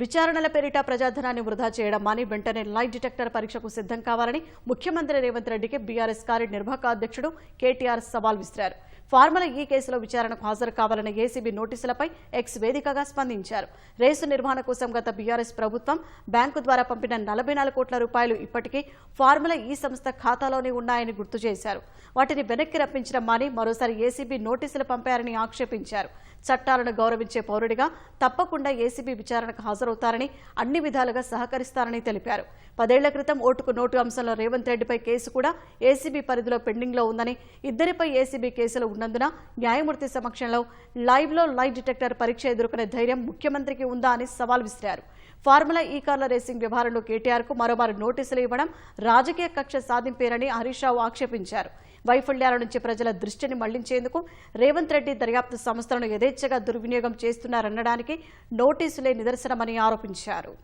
విచారణల పేరిట ప్రజాధనాన్ని వృధా చేయడం మాని వెంటనే లైట్ డిటెక్టర్ పరీక్షకు సిద్ధం కావాలని ముఖ్యమంత్రి రేవంత్ రెడ్డికి బీఆర్ఎస్ కార్యనిర్వాహక అధ్యక్షుడు కేటీఆర్ సవాల్ విసిరారు. ఫార్ములా ఈ కేసులో విచారణకు హాజరు కావాలని ఏసీబీ నోటీసులపై ఎక్స్ వేదికగా స్పందించారు. రేసు నిర్వహణ కోసం గత బీఆర్ఎస్ ప్రభుత్వం బ్యాంకు ద్వారా పంపిన నలభై నాలుగు కోట్ల రూపాయలు ఇప్పటికీ ఫార్ములా ఈ సంస్థ ఖాతాలోనే ఉన్నాయని గుర్తు చేశారు. వాటిని వెనక్కి రప్పించడం మాని మరోసారి ఏసీబీ నోటీసులు పంపారని ఆక్షేపించారు. చట్టాలను గౌరవించే పౌరుడిగా తప్పకుండా ఏసీబీ విచారణకు హాజరు హాజరవుతారని అన్ని విధాలుగా సహకరిస్తారని తెలిపారు. పదేళ్ళ క్రితం ఓటుకు నోటు అంశంలో రేవంత్ రెడ్డిపై కేసు కూడా ఏసీబీ పరిధిలో పెండింగ్లో ఉందని ఇద్దరిపై ఏసీబీ కేసులు ఉన్నందున న్యాయమూర్తి సమక్షంలో లైవ్లో లైట్ డిటెక్టర్ పరీక్ష ఎదుర్కొనే ధైర్యం ముఖ్యమంత్రికి ఉందా అని సవాల్ విసిరారు. ఫార్ములా ఈ కార్ల రేసింగ్ వ్యవహారంలో కేటీఆర్కు మరోమారు నోటీసులు ఇవ్వడం రాజకీయ కక్ష సాధింపేరని హరీష్ రావు ఆక్షేపించారు. వైఫల్యాల నుంచి ప్రజల దృష్టిని మళ్ళించేందుకు రేవంత్ రెడ్డి దర్యాప్తు సంస్థలను యథేచ్ఛగా దుర్వినియోగం చేస్తున్నారనడానికి నోటీసులే నిదర్శనమని ఆరోపించారు.